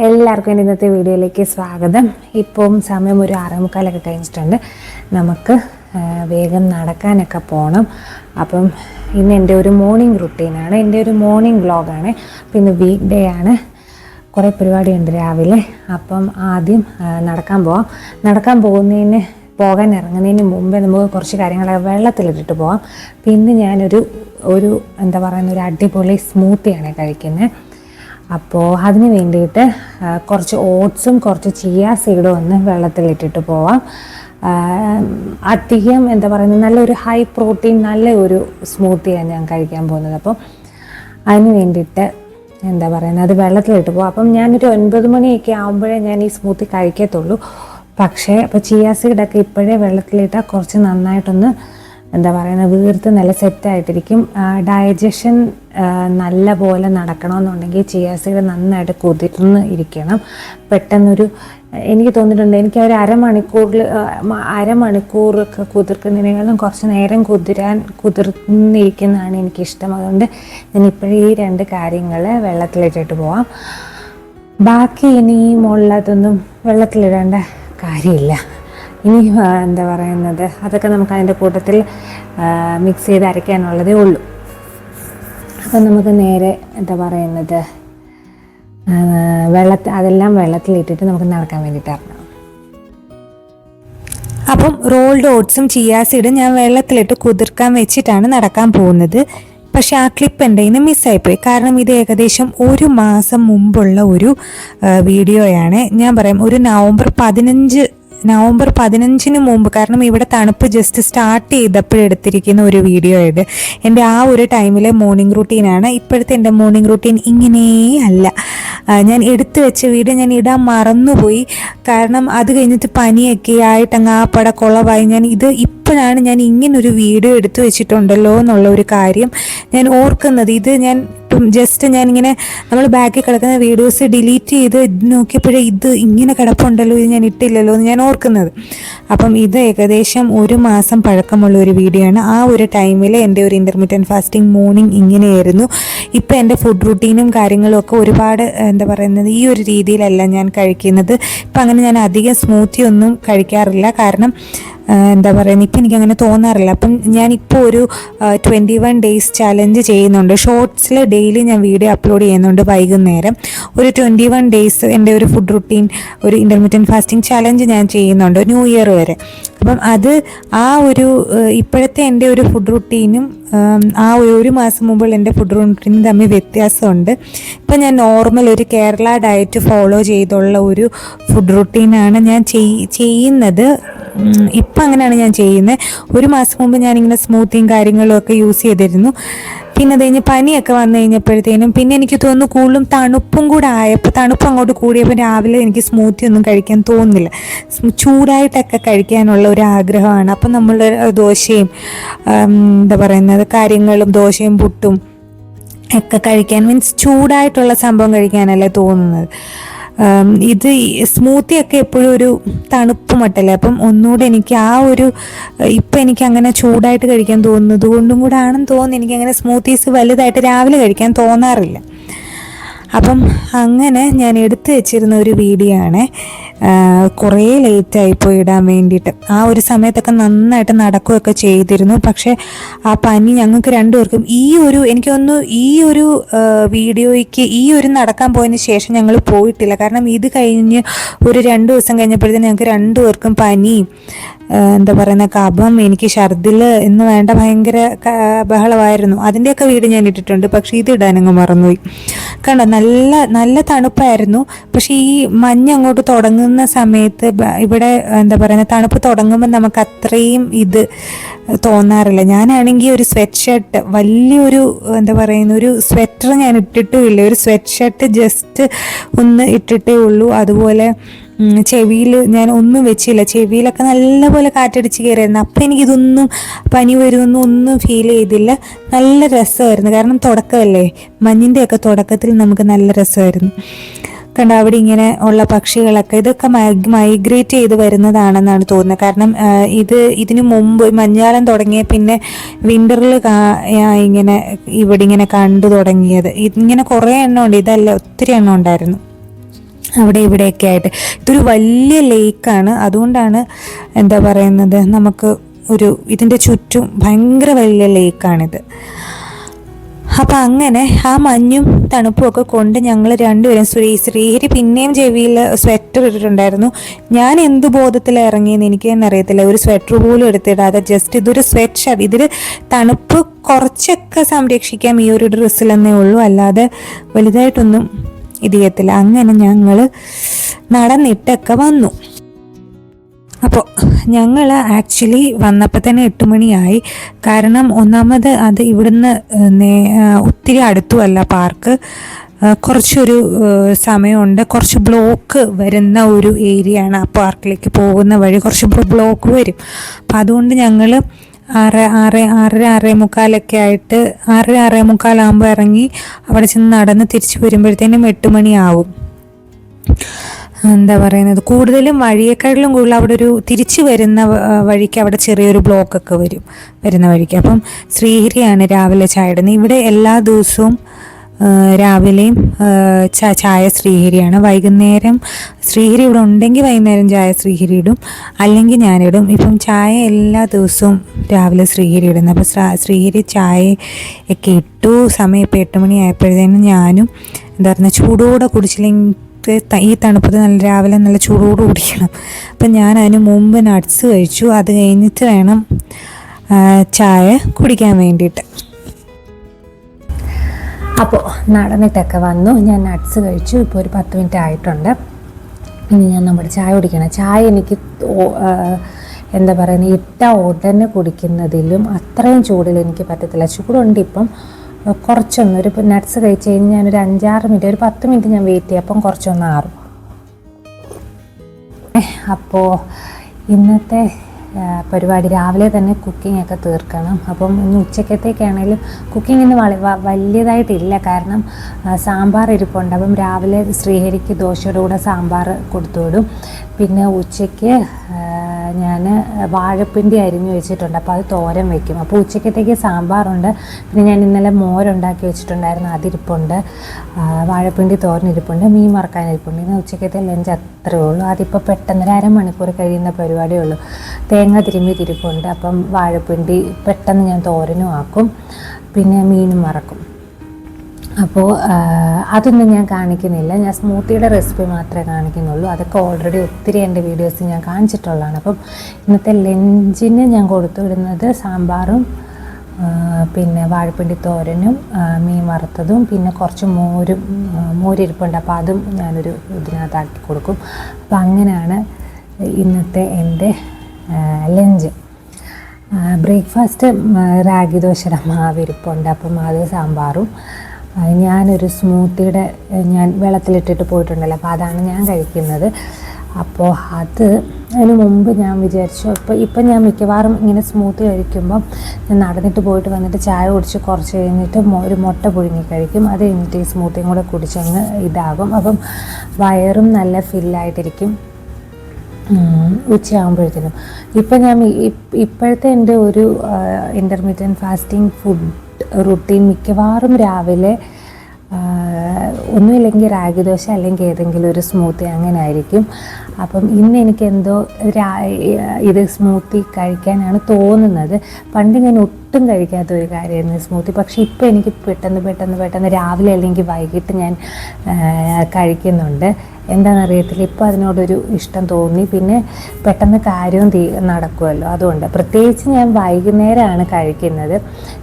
എല്ലാവർക്കും ഇന്നത്തെ വീഡിയോയിലേക്ക് സ്വാഗതം. ഇപ്പം സമയം ഒരു ആറേമുക്കാലൊക്കെ കഴിഞ്ഞിട്ടുണ്ട്. നമുക്ക് വേഗം നടക്കാനൊക്കെ പോകണം അപ്പം ഇന്ന് എന്റെ ഒരു മോർണിംഗ് റുട്ടീനാണ് എന്റെ ഒരു മോർണിംഗ് വ്ളോഗാണ് അപ്പം ഇന്ന് വീക്ക് ഡേ ആണ്. കുറേ പരിപാടിയുണ്ട് രാവിലെ. അപ്പം ആദ്യം നടക്കാൻ പോവാം. നടക്കാൻ പോകുന്നതിന് പോകാൻ ഇറങ്ങുന്നതിന് മുമ്പേ നമുക്ക് കുറച്ച് കാര്യങ്ങൾ വെള്ളത്തിലിട്ടിട്ട് പോവാം. പിന്നെ ഞാനൊരു ഒരു എന്താ പറയുന്ന ഒരു അടിപൊളി സ്മൂത്തിയാണ് കഴിക്കുന്നത് അപ്പോൾ അതിന് വേണ്ടിയിട്ട് കുറച്ച് ഓട്സും കുറച്ച് ചിയ സീഡും ഒന്ന് വെള്ളത്തിലിട്ടിട്ട് പോവാം. അധികം എന്താ പറയുന്നത് നല്ലൊരു ഹൈ പ്രോട്ടീൻ നല്ല ഒരു സ്മൂത്തിയാണ് ഞാൻ കഴിക്കാൻ പോകുന്നത്. അപ്പം അതിന് വേണ്ടിയിട്ട് എന്താ പറയുന്നത് അത് വെള്ളത്തിലിട്ട് പോകും അപ്പം ഞാനൊരു ഒൻപത് മണിയൊക്കെ ആകുമ്പോഴേ ഞാൻ ഈ സ്മൂത്തി കഴിക്കത്തുള്ളൂ. പക്ഷേ അപ്പോൾ ചിയ സീഡൊക്കെ ഇപ്പോഴേ വെള്ളത്തിലിട്ടാൽ കുറച്ച് നന്നായിട്ടൊന്ന് എന്താ പറയുന്നത് വീർത്ത് നല്ല സെറ്റായിട്ടിരിക്കും ഡൈജഷൻ നല്ല പോലെ നടക്കണമെന്നുണ്ടെങ്കിൽ ചിയാസീഡ് നന്നായിട്ട് കുതിർന്ന് ഇരിക്കണം. പെട്ടെന്നൊരു എനിക്ക് തോന്നിയിട്ടുണ്ട് എനിക്ക് ഒരു അരമണിക്കൂറിൽ അരമണിക്കൂറൊക്കെ കുതിർക്കുന്നതിനേക്കാളും കുറച്ച് നേരം കുതിരാൻ കുതിർന്നിരിക്കുന്നതാണ് എനിക്കിഷ്ടം. അതുകൊണ്ട് ഞാൻ ഇപ്പോഴും ഈ രണ്ട് കാര്യങ്ങൾ വെള്ളത്തിലിട്ടിട്ട് പോവാം. ബാക്കി ഇനിയും ഉള്ളതൊന്നും വെള്ളത്തിലിടേണ്ട കാര്യമില്ല. ഇനി എന്താ പറയുന്നത് അതൊക്കെ നമുക്ക് അതിന്റെ കൂട്ടത്തിൽ മിക്സ് ചെയ്ത് അരയ്ക്കാനുള്ളതേ ഉള്ളൂ. അപ്പം നമുക്ക് നേരെ എന്താ പറയുന്നത് വെള്ളത്തിൽ അതെല്ലാം വെള്ളത്തിലിട്ടിട്ട് നമുക്ക് നടക്കാൻ വേണ്ടിയിട്ട് ഇറങ്ങാം. അപ്പം റോൾഡ് ഓട്സും ചിയാസീഡും ഞാൻ വെള്ളത്തിലിട്ട് കുതിർക്കാൻ വെച്ചിട്ടാണ് നടക്കാൻ പോകുന്നത്. പക്ഷേ ആ ക്ലിപ്പ് എന്റെ ഇന്ന് മിസ്സായിപ്പോയി കാരണം ഇത് ഏകദേശം ഒരു മാസം മുമ്പുള്ള ഒരു വീഡിയോയാണ് ഞാൻ പറയാം ഒരു നവംബർ പതിനഞ്ച് നവംബർ പതിനഞ്ചിന് മുമ്പ് കാരണം ഇവിടെ തണുപ്പ് ജസ്റ്റ് സ്റ്റാർട്ട് ചെയ്തപ്പോഴെടുത്തിരിക്കുന്ന ഒരു വീഡിയോ ഇത്. എന്റെ ആ ഒരു ടൈമിലെ മോർണിംഗ് റുട്ടീനാണ് ഇപ്പോഴത്തെ എന്റെ മോർണിംഗ് റുട്ടീൻ ഇങ്ങനേ അല്ല. ഞാൻ എടുത്തു വെച്ച വീഡിയോ ഞാൻ ഇടാൻ മറന്നുപോയി. കാരണം അത് കഴിഞ്ഞിട്ട് പനിയൊക്കെ ആയിട്ട് അങ്ങ് ആ പട കുളവായി. ഞാൻ ഇത് ഇപ്പോഴാണ് ഞാൻ ഇങ്ങനൊരു വീഡിയോ എടുത്തു വെച്ചിട്ടുണ്ടല്ലോ എന്നുള്ള ഒരു കാര്യം ഞാൻ ഓർക്കുന്നത്. ഇത് ഞാൻ ഇപ്പം ജസ്റ്റ് ഞാനിങ്ങനെ നമ്മൾ ബാക്കിൽ കിടക്കുന്ന വീഡിയോസ് ഡിലീറ്റ് ചെയ്ത് നോക്കിയപ്പോഴേ ഇത് ഇങ്ങനെ കിടപ്പുണ്ടല്ലോ ഇത് ഞാൻ ഇട്ടില്ലല്ലോ എന്ന് ഞാൻ ഓർക്കുന്നത്. അപ്പം ഇത് ഏകദേശം ഒരു മാസം പഴക്കമുള്ള ഒരു വീഡിയോ ആണ്. ആ ഒരു ടൈമിൽ എന്റെ ഒരു ഇന്റർമീഡിയൻ ഫാസ്റ്റിംഗ് മോർണിംഗ് ഇങ്ങനെയായിരുന്നു. ഇപ്പം എന്റെ ഫുഡ് റുട്ടീനും കാര്യങ്ങളും ഒക്കെ ഒരുപാട് എന്താ പറയുന്നത് ഈ ഒരു രീതിയിലല്ല ഞാൻ കഴിക്കുന്നത്. ഇപ്പം അങ്ങനെ ഞാൻ അധികം സ്മൂത്തി ഒന്നും കഴിക്കാറില്ല. കാരണം എന്താ പറയുക ഇപ്പം എനിക്ക് അങ്ങനെ തോന്നാറില്ല. അപ്പം ഞാനിപ്പോൾ ഒരു ട്വന്റി വൺ ഡേയ്സ് ചാലഞ്ച് ചെയ്യുന്നുണ്ട്. ഷോർട്സിൽ ഡെയിലി ഞാൻ വീഡിയോ അപ്ലോഡ് ചെയ്യുന്നുണ്ട് വൈകുന്നേരം. ഒരു ട്വന്റി വൺ ഡേയ്സ് എന്റെ ഒരു ഫുഡ് റുട്ടീൻ ഒരു ഇന്റർമീഡിയൻ ഫാസ്റ്റിംഗ് ചലഞ്ച് ഞാൻ ചെയ്യുന്നുണ്ട് ന്യൂ ഇയർ വരെ. അപ്പം അത് ആ ഒരു ഇപ്പോഴത്തെ എന്റെ ഒരു ഫുഡ് റുട്ടീനും ആ ഒരു മാസം മുമ്പുള്ള എന്റെ ഫുഡ് റുട്ടീനും തമ്മിൽ വ്യത്യാസമുണ്ട്. ഇപ്പം ഞാൻ നോർമൽ ഒരു കേരള ഡയറ്റ് ഫോളോ ചെയ്തുള്ള ഒരു ഫുഡ് റുട്ടീനാണ് ഞാൻ ചെയ്- ചെയ്യുന്നത്. ഇപ്പം അങ്ങനെയാണ് ഞാൻ ചെയ്യുന്നത് ഒരു മാസം മുമ്പ് ഞാനിങ്ങനെ സ്മൂത്തിങ് കാര്യങ്ങളും ഒക്കെ യൂസ് ചെയ്തിരുന്നു. പിന്നെ അത് കഴിഞ്ഞ് പനിയൊക്കെ വന്നു കഴിഞ്ഞപ്പോഴത്തേനും പിന്നെ എനിക്ക് തോന്നുന്നു കൂടുതലും തണുപ്പും കൂടെ ആയപ്പോൾ തണുപ്പ് അങ്ങോട്ട് കൂടിയപ്പോൾ രാവിലെ എനിക്ക് സ്മൂത്തി ഒന്നും കഴിക്കാൻ തോന്നുന്നില്ല ചൂടായിട്ടൊക്കെ കഴിക്കാനുള്ള ഒരു ആഗ്രഹമാണ്. അപ്പം നമ്മൾ ദോശയും എന്താ പറയുന്നത് കാര്യങ്ങളും ദോശയും പുട്ടും ഒക്കെ കഴിക്കാൻ മീൻസ് ചൂടായിട്ടുള്ള സംഭവം കഴിക്കാനല്ലേ തോന്നുന്നത്. ഇത് സ്മൂത്തി ഒക്കെ എപ്പോഴും ഒരു തണുപ്പ് മട്ടല്ലേ? അപ്പം ഒന്നുകൂടെ എനിക്ക് ആ ഒരു ഇപ്പം എനിക്ക് അങ്ങനെ ചൂടായിട്ട് കഴിക്കാൻ തോന്നുന്നത് കൊണ്ടും കൂടെ ആണെന്ന് തോന്നുന്നു. എനിക്ക് അങ്ങനെ സ്മൂത്തീസ് വലുതായിട്ട് രാവിലെ കഴിക്കാൻ തോന്നാറില്ല. അപ്പം അങ്ങനെ ഞാൻ എടുത്തു വെച്ചിരുന്ന ഒരു വീഡിയോ ആണ് കുറേ ലേറ്റായിപ്പോയി ഇടാൻ വേണ്ടിയിട്ട്. ആ ഒരു സമയത്തൊക്കെ നന്നായിട്ട് നടക്കുകയൊക്കെ ചെയ്തിരുന്നു. പക്ഷേ ആ പനി ഞങ്ങൾക്ക് രണ്ടുപേർക്കും ഈ ഒരു എനിക്ക് തോന്നുന്നു ഈ ഒരു വീഡിയോയ്ക്ക് ഈ ഒരു നടക്കാൻ പോയതിന് ശേഷം ഞങ്ങൾ പോയിട്ടില്ല. കാരണം ഇത് കഴിഞ്ഞ് ഒരു രണ്ട് ദിവസം കഴിഞ്ഞപ്പോഴത്തേന് ഞങ്ങൾക്ക് രണ്ടുപേർക്കും പനിയും എന്താ പറയുന്ന കഫം എനിക്ക് ഛർദിൽ എന്ന് വേണ്ട ഭയങ്കര ബഹളമായിരുന്നു. അതിന്റെയൊക്കെ വീട് ഞാൻ ഇട്ടിട്ടുണ്ട് പക്ഷേ ഇത് ഇടാനങ്ങ് മറന്നുപോയി. കണ്ടോ നല്ല നല്ല തണുപ്പായിരുന്നു. പക്ഷേ ഈ മഞ്ഞ് അങ്ങോട്ട് തുടങ്ങുന്ന സമയത്ത് ഇവിടെ എന്താ പറയുക തണുപ്പ് തുടങ്ങുമ്പോൾ നമുക്ക് അത്രയും ഇത് തോന്നാറില്ല. ഞാനാണെങ്കിൽ ഒരു സ്വെറ്റ് ഷർട്ട് വലിയൊരു എന്താ പറയുന്ന ഒരു സ്വെറ്റർ ഞാൻ ഇട്ടിട്ടുമില്ല. ഒരു സ്വെറ്റ് ഷർട്ട് ജസ്റ്റ് ഒന്ന് ഇട്ടിട്ടേ ഉള്ളൂ. അതുപോലെ ചെവിയിൽ ഞാൻ ഒന്നും വെച്ചില്ല. ചെവിയിലൊക്കെ നല്ലപോലെ കാറ്റടിച്ച് കയറിയായിരുന്നു അപ്പം എനിക്കിതൊന്നും പനി വരുമെന്നും ഒന്നും ഫീൽ ചെയ്തില്ല. നല്ല രസമായിരുന്നു. കാരണം തുടക്കമല്ലേ? മഞ്ഞിന്റെയൊക്കെ തുടക്കത്തിൽ നമുക്ക് നല്ല രസമായിരുന്നു. കണ്ട അവിടെ ഇങ്ങനെ ഉള്ള പക്ഷികളൊക്കെ ഇതൊക്കെ മൈഗ്രേറ്റ് ചെയ്ത് വരുന്നതാണെന്നാണ് തോന്നുന്നത്. കാരണം ഇത് ഇതിനു മുമ്പ് മഞ്ഞാലം തുടങ്ങിയ പിന്നെ വിന്ററിൽ ഇങ്ങനെ ഇവിടെ ഇങ്ങനെ കണ്ടു തുടങ്ങിയത്. ഇങ്ങനെ കുറേ എണ്ണം ഉണ്ട്. ഇതല്ല ഒത്തിരി എണ്ണം ഉണ്ടായിരുന്നു. അവിടെ ഇവിടെയൊക്കെ ആയിട്ട്. ഇതൊരു വലിയ ലേക്കാണ് അതുകൊണ്ടാണ് എന്താ പറയുന്നത്? നമുക്ക് ഒരു ഇതിന്റെ ചുറ്റും ഭയങ്കര വലിയ ലേക്കാണിത് അപ്പം അങ്ങനെ ആ മഞ്ഞും തണുപ്പും ഒക്കെ കൊണ്ട് ഞങ്ങൾ രണ്ടുപേരും ശ്രീ ശ്രീഹരി പിന്നെയും ചെവിയിൽ സ്വെറ്റർ ഇട്ടിട്ടുണ്ടായിരുന്നു. ഞാൻ എന്ത് ബോധത്തിൽ ഇറങ്ങിയെന്ന് എനിക്ക് തന്നെ അറിയത്തില്ല. ഒരു സ്വെറ്റർ പോലും എടുത്തിടാതെ ജസ്റ്റ് ഇതൊരു സ്വെറ്റ് ഷർട്ട് ഇതിൽ തണുപ്പ് കുറച്ചൊക്കെ സംരക്ഷിക്കാം ഈ ഒരു ഡ്രസ്സിലെന്നേ ഉള്ളൂ. അല്ലാതെ വലുതായിട്ടൊന്നും ഇത് അങ്ങനെ ഞങ്ങൾ നടന്നിട്ടൊക്കെ വന്നു. അപ്പോൾ ഞങ്ങൾ ആക്ച്വലി വന്നപ്പോൾ തന്നെ എട്ട് മണിയായി. കാരണം ഒന്നാമത് അത് ഇവിടുന്ന് ഒത്തിരി അടുത്തുമല്ല പാർക്ക് കുറച്ചൊരു സമയമുണ്ട്. കുറച്ച് ബ്ലോക്ക് വരുന്ന ഒരു ഏരിയയാണ് ആ പാർക്കിലേക്ക് പോകുന്ന വഴി. കുറച്ച് ബ്ലോക്ക് വരും. അപ്പം അതുകൊണ്ട് ഞങ്ങൾ ആറ് ആറ് ആറര ആറേ മുക്കാലൊക്കെ ആയിട്ട് ആറര ആറേ മുക്കാലാകുമ്പോൾ ഇറങ്ങി അവിടെ ചെന്ന് നടന്ന് തിരിച്ച് വരുമ്പോഴത്തേനും എട്ട് മണിയാവും. എന്താ പറയുന്നത്? കൂടുതലും വഴിയേക്കാട്ടിലും കൂടുതൽ അവിടെ ഒരു തിരിച്ചു വരുന്ന വഴിക്ക് അവിടെ ചെറിയൊരു ബ്ലോക്കൊക്കെ വരും വരുന്ന വഴിക്ക്. അപ്പം ശ്രീഹരിയാണ് രാവിലെ ചായ ഇടുന്നത്. ഇവിടെ എല്ലാ ദിവസവും രാവിലെയും ചായ ശ്രീഹരിയാണ്. വൈകുന്നേരം ശ്രീഹരി ഇവിടെ ഉണ്ടെങ്കിൽ വൈകുന്നേരം ചായ ശ്രീഹരി ഇടും. അല്ലെങ്കിൽ ഞാനിടും. ഇപ്പം ചായ എല്ലാ ദിവസവും രാവിലെ ശ്രീഹരി ഇടുന്നത്. അപ്പോൾ ശ്രീഹരി ചായ ഒക്കെ ഇട്ടു. സമയം ഇപ്പോൾ എട്ട് മണി ആയപ്പോഴത്തേനും ഞാനും എന്താ പറയുക ചൂടോടെ കുടിച്ചില്ലെങ്കിൽ ഈ തണുപ്പത്ത് നല്ല രാവിലെ നല്ല ചൂടോട് കുടിക്കണം. അപ്പം ഞാൻ അതിന് മുമ്പ് നട്ട്സ് കഴിച്ചു. അത് കഴിഞ്ഞിട്ട് വേണം ചായ കുടിക്കാൻ വേണ്ടിയിട്ട്. അപ്പോൾ നടന്നിട്ടൊക്കെ വന്നു. ഞാൻ നട്ട്സ് കഴിച്ചു. ഇപ്പോൾ ഒരു പത്ത് മിനിറ്റ് ആയിട്ടുണ്ട്. ഇനി ഞാൻ നമ്മുടെ ചായ കുടിക്കണം. ചായ എനിക്ക് എന്താ പറയുന്നത് ഇട്ട ഉടനെ കുടിക്കുന്നതിലും അത്രയും ചൂടിൽ എനിക്ക് പറ്റത്തില്ല. ചൂടുണ്ട് ഇപ്പം. കുറച്ചൊന്ന് ഒരു നട്ട്സ് കഴിച്ച് കഴിഞ്ഞ് ഞാനൊരു അഞ്ചാറ് മിനിറ്റ് ഒരു പത്ത് മിനിറ്റ് ഞാൻ വെയിറ്റ് ചെയ്യാം. അപ്പം കുറച്ചൊന്ന് ആറും. അപ്പോൾ ഇന്നത്തെ പരിപാടി രാവിലെ തന്നെ കുക്കിംഗ് ഒക്കെ തീർക്കണം. അപ്പം ഇന്ന് ഉച്ചക്കത്തേക്കാണെങ്കിലും കുക്കിംഗ് ഇന്ന് വലിയതായിട്ടില്ല. കാരണം സാമ്പാർ ഇരിപ്പുണ്ട്. അപ്പം രാവിലെ ശ്രീഹരിക്ക് ദോശയുടെ കൂടെ സാമ്പാർ കൊടുത്തു വിടും. പിന്നെ ഉച്ചയ്ക്ക് ഞാൻ വാഴപ്പിണ്ടി അരിഞ്ഞ് വെച്ചിട്ടുണ്ട്. അപ്പോൾ അത് തോരൻ വെക്കും. അപ്പോൾ ഉച്ചക്കത്തേക്ക് സാമ്പാറുണ്ട്. പിന്നെ ഞാൻ ഇന്നലെ മോരുണ്ടാക്കി വെച്ചിട്ടുണ്ടായിരുന്നു. അതിരിപ്പുണ്ട്. വാഴപ്പിണ്ടി തോരൻ ഇരിപ്പുണ്ട്. മീൻ വറക്കാൻ ഇരിപ്പുണ്ട്. ഇന്ന് ഉച്ചക്കത്തെ ലഞ്ച് അത്രേ ഉള്ളൂ. അതിപ്പോൾ പെട്ടെന്ന് ഒരു അരമണിക്കൂർ കഴിയുന്ന പരിപാടിയേ ഉള്ളൂ. തേങ്ങ തിരുമ്മി തിരിപ്പുണ്ട്. അപ്പം വാഴപ്പിണ്ടി പെട്ടെന്ന് ഞാൻ തോരനും ആക്കും. പിന്നെ മീനും വറക്കും. അപ്പോൾ അതൊന്നും ഞാൻ കാണിക്കുന്നില്ല. ഞാൻ സ്മൂത്തിയുടെ റെസിപ്പി മാത്രമേ കാണിക്കുന്നുള്ളൂ. അതൊക്കെ ഓൾറെഡി ഒത്തിരി എന്റെ വീഡിയോസ് ഞാൻ കാണിച്ചിട്ടുള്ളതാണ്. അപ്പം ഇന്നത്തെ ലഞ്ചിന് ഞാൻ കൊടുത്തു വിടുന്നത് സാമ്പാറും പിന്നെ വാഴപ്പിണ്ടി തോരനും മീൻ വറുത്തതും പിന്നെ കുറച്ച് മോരും മോരിരിപ്പുണ്ട്. അപ്പോൾ അതും ഞാനൊരു ഇതിനകത്താക്കി കൊടുക്കും. അപ്പം അങ്ങനെയാണ് ഇന്നത്തെ എന്റെ ലഞ്ച്. ബ്രേക്ക്ഫാസ്റ്റ് റാഗി ദോശയുടെ മാവിരിപ്പുണ്ട്. അപ്പം അത് സാമ്പാറും ഞാനൊരു സ്മൂത്തിയുടെ ഞാൻ വെള്ളത്തിലിട്ടിട്ട് പോയിട്ടുണ്ടല്ലോ അപ്പോൾ അതാണ് ഞാൻ കഴിക്കുന്നത്. അപ്പോൾ അത് അതിന് മുമ്പ് ഞാൻ വിചാരിച്ചു അപ്പോൾ ഇപ്പം ഞാൻ മിക്കവാറും ഇങ്ങനെ സ്മൂത്ത് കഴിക്കുമ്പം ഞാൻ നടന്നിട്ട് പോയിട്ട് വന്നിട്ട് ചായ കുടിച്ച് കുറച്ച് കഴിഞ്ഞിട്ട് ഒരു മുട്ട പുഴുങ്ങി കഴിക്കും. അത് കഴിഞ്ഞിട്ട് ഈ സ്മൂത്തിയും കൂടെ കുടിച്ചങ്ങ് ഇതാകും. അപ്പം വയറും നല്ല ഫില്ലായിട്ടിരിക്കും. ഉച്ചയാകുമ്പോഴത്തേനും. ഇപ്പം ഞാൻ ഇപ്പോഴത്തെ എന്റെ ഒരു ഇന്റർമീഡിയറ്റ് ഫാസ്റ്റിംഗ് ഫുഡ് റുട്ടീൻ മിക്കവാറും രാവിലെ ഒന്നുമില്ലെങ്കിൽ റാഗി ദോശ അല്ലെങ്കിൽ ഏതെങ്കിലും ഒരു സ്മൂത്തി അങ്ങനെ ആയിരിക്കും. അപ്പം ഇന്ന് എനിക്ക് എന്തോ ഇത് സ്മൂത്തി കഴിക്കാനാണ് തോന്നുന്നത്. പണ്ട് ഞാൻ ഒട്ടും കഴിക്കാത്ത ഒരു കാര്യമായിരുന്നു സ്മൂത്തി പക്ഷേ ഇപ്പോൾ എനിക്ക് പെട്ടെന്ന് പെട്ടെന്ന് പെട്ടെന്ന് രാവിലെ അല്ലെങ്കിൽ വൈകിട്ട് ഞാൻ കഴിക്കുന്നുണ്ട്. എന്താണെന്നറിയത്തില്ല. ഇപ്പോൾ അതിനോടൊരു ഇഷ്ടം തോന്നി. പിന്നെ പെട്ടെന്ന് കാര്യവും തീ നടക്കുമല്ലോ അതുകൊണ്ട് പ്രത്യേകിച്ച് ഞാൻ വൈകുന്നേരമാണ് കഴിക്കുന്നത്.